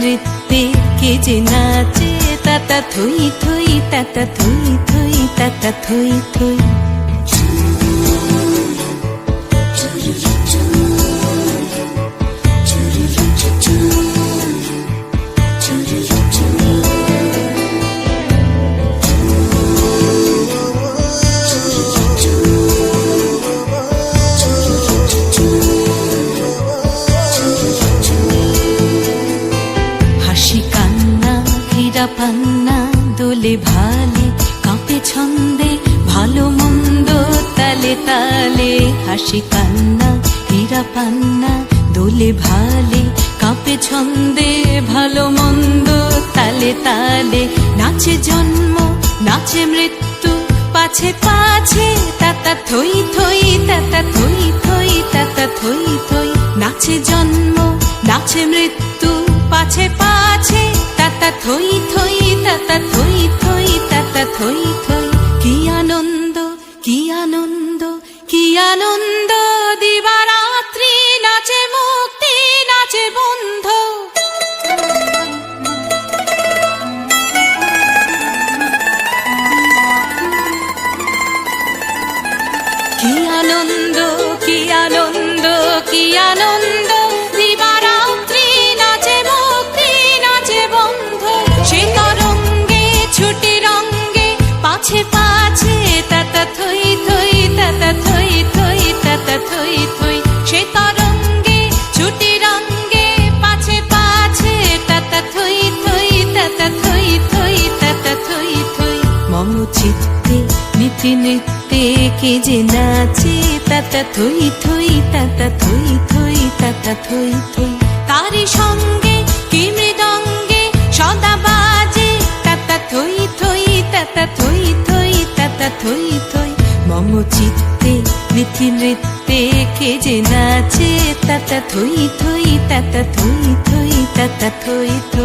নৃত্যে কে যে নাচে তাতা থুই থুই তাতা থুই থুই তাতা থুই থই হীরা পান্না, দোলে ভালে, কাঁপে ছন্দে, ভালো মন্দ তালে তালে, হাসি কান্না, হীরা পান্না, দোলে ভালে, কাঁপে ছন্দে, ভালো মন্দ তালে তালে, নাচে জন্ম, নাচে মৃত্যু, পাছে পাছে, তাতা কি আনন্দ? দিবারাত্রি নাচে মুক্তি নাচে বন্ধ। কি আনন্দ কি আনন্দ কি আনন্দ? নীতি নৃত্যে কে যে নাচে তাতা থই থই তাতা থই থই তাতা থই থই তারি সঙ্গে কি মৃদঙ্গে সদা বাজে তাতা থই থই তাতা থই থই তাতা থই থই মম চিত্তে নীতি নৃত্যে কে যে নাচে তাতা থই থই তাতা থই থই তাতা থই থই